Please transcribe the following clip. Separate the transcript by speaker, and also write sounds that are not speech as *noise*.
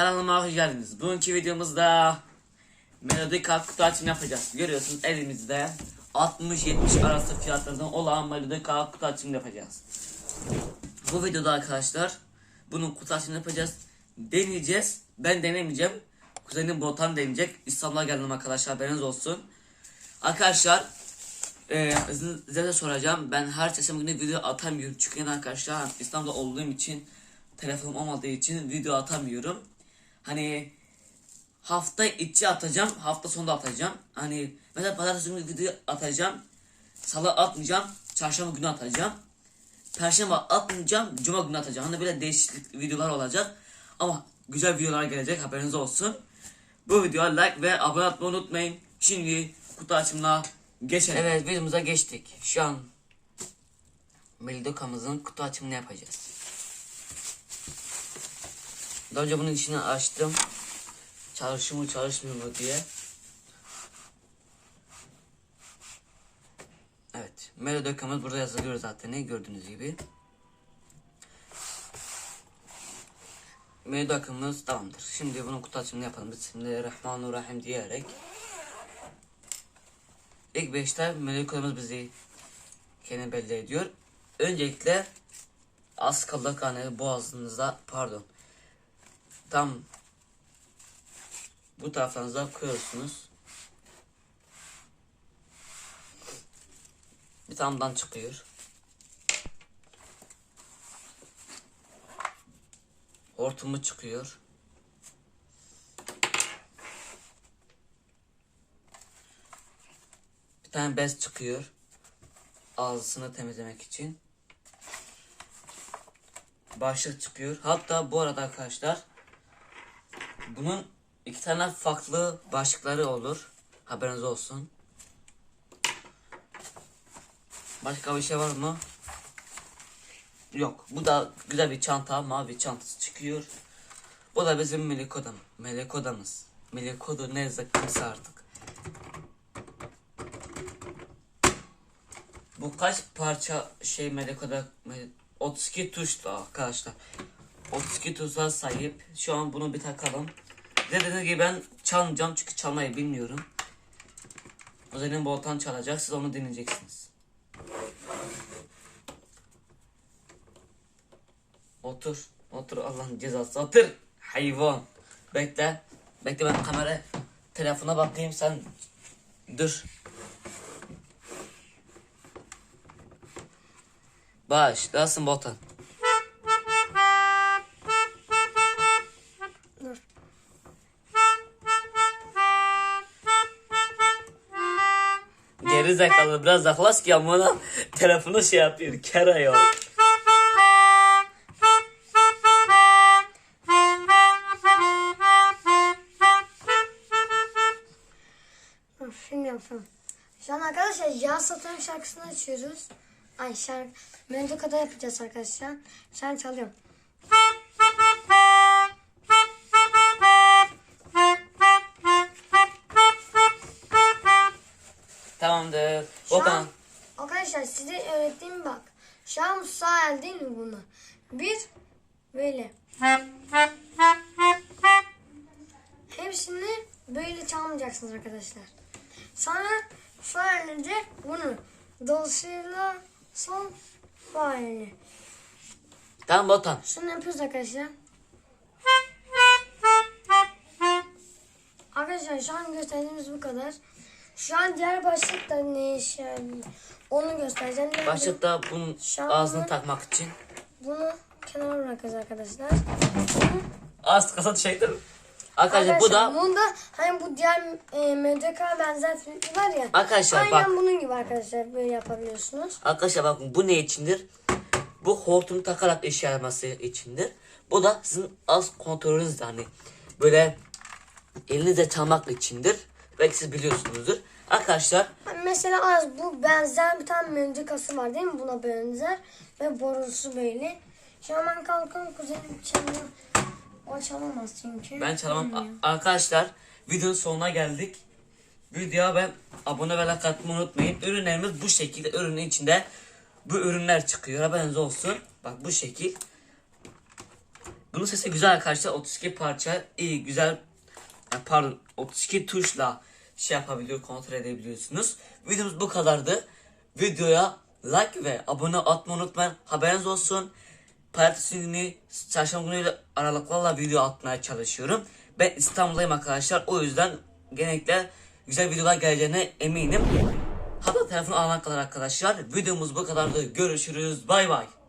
Speaker 1: Kanalıma hoş geldiniz. Bugünkü videomuzda Melodika kutu açımı yapacağız. Görüyorsunuz elimizde 60-70 arası fiyatlardan olan Melodika kutu açımı yapacağız. Bu videoda arkadaşlar bunun kutu açımını yapacağız. Deneyeceğiz. Ben denemeyeceğim. Kuzenim Botan deneyecek. İstanbul'a geldim arkadaşlar haberiniz olsun. Arkadaşlar ee, size de soracağım. Ben her çarşamba günü video atamıyorum. Çünkü arkadaşlar İstanbul'da olduğum için telefonum olmadığı için video atamıyorum. Hani hafta içi atacağım, hafta sonunda atacağım. Hani mesela pazartesi günü video atacağım. Salı atmayacağım, çarşamba günü atacağım. Perşembe atmayacağım, cuma günü atacağım. Hani böyle değişik videolar olacak. Ama güzel videolar gelecek haberiniz olsun. Bu videoya like ve abone olmayı unutmayın. Şimdi kutu açımına geçelim. Evet videomuza geçtik. Şu an Melodoka'mızın kutu açımını yapacağız. Daha önce bunun içini açtım. Çalışıyor mu çalışmıyor mu diye. Evet. Melodoka'mız burada yazılıyor zaten ne gördüğünüz gibi. Melodoka'mız tamamdır. Şimdi bunun kutu açımını yapalım. Bismillahirrahmanirrahim diyerek. İlk beşte melodikamız bizi kendini belli ediyor. Öncelikle az kaldık hani boğazınıza pardon tam bu taraflarınıza koyuyorsunuz. Bir tamdan çıkıyor. Hortumu çıkıyor. Bir tane bez çıkıyor. Ağzısını temizlemek için. Başlık çıkıyor. Hatta bu arada arkadaşlar bunun iki tane farklı başlıkları olur. Haberiniz olsun. Başka bir şey var mı? Yok. Bu da güzel bir çanta. Mavi çantası çıkıyor. Bu da bizim Meliko'dam. Meliko'damız. Meliko'da ne kimse artık. Bu kaç parça şey Meliko'da 32 tuşlu arkadaşlar. 32 tuşa sahip. Şu an bunu bir takalım. Dediğim gibi ben çalmayacağım çünkü çalmayı bilmiyorum. Özellikle Boltan çalacak. Siz onu dinleyeceksiniz. Otur. Otur Allah'ın cezası. Otur. Hayvan. Bekle. Bekle ben kamera telefona bakayım sen dur. Başlasın Boltan. Geri zekalı biraz yaklaş ki amına *laughs* telefonu şey yapıyor. Kera.
Speaker 2: Dur şimdi yapalım. Şu arkadaşlar yağ satan şarkısını açıyoruz. Ay şarkı. Melodika'da yapacağız arkadaşlar. Şu çalıyorum.
Speaker 1: Tamamdır.
Speaker 2: Şu
Speaker 1: Volkan.
Speaker 2: an, arkadaşlar size öğrettiğim bak. Şu an sağ el değil mi bunu? Bir böyle. Hepsini böyle çalmayacaksınız arkadaşlar. Sonra elince bunu dolayısıyla son fa eli.
Speaker 1: Tamam Volkan.
Speaker 2: Şunu yapıyoruz arkadaşlar. Arkadaşlar şu an gösterdiğimiz bu kadar. Şu an diğer başlık da ne iş yani onu göstereceğim. Ben
Speaker 1: Başlıkta bunun
Speaker 2: Şu
Speaker 1: ağzını takmak için.
Speaker 2: Bunu kenara bırakacağız arkadaşlar.
Speaker 1: Ağız kasa çektim. Arkadaşlar bu da
Speaker 2: Bunu da hani bu diğer e, MDK benzer filmler var ya.
Speaker 1: Arkadaşlar
Speaker 2: aynen
Speaker 1: bak.
Speaker 2: bunun gibi arkadaşlar böyle yapabiliyorsunuz.
Speaker 1: Arkadaşlar bakın bu ne içindir? Bu hortumu takarak işe yaraması içindir. Bu da sizin az kontrolünüz hani böyle elinizle çalmak içindir. Belki siz biliyorsunuzdur. Arkadaşlar
Speaker 2: Mesela az bu benzer bir tane mendikası var değil mi buna benzer ve borusu böyle. An ben kalkın kuzenim çalıyor. O çalamaz çünkü.
Speaker 1: ben çalamam.
Speaker 2: Bilmiyor.
Speaker 1: Arkadaşlar videonun sonuna geldik. Videoya ben abone ve like atmayı unutmayın. Ürünlerimiz bu şekilde. Ürünün içinde bu ürünler çıkıyor. Haberiniz olsun. Bak bu şekil. Bunun sesi güzel arkadaşlar. 32 parça iyi güzel pardon 32 tuşla şey yapabiliyor kontrol edebiliyorsunuz. Videomuz bu kadardı. Videoya like ve abone atmayı unutmayın. Haberiniz olsun. Pazartesi günü çarşamba günü aralıklarla video atmaya çalışıyorum. Ben İstanbul'dayım arkadaşlar. O yüzden genellikle güzel videolar geleceğine eminim. Hatta telefonu alana kadar arkadaşlar. Videomuz bu kadardı. Görüşürüz. Bay bay.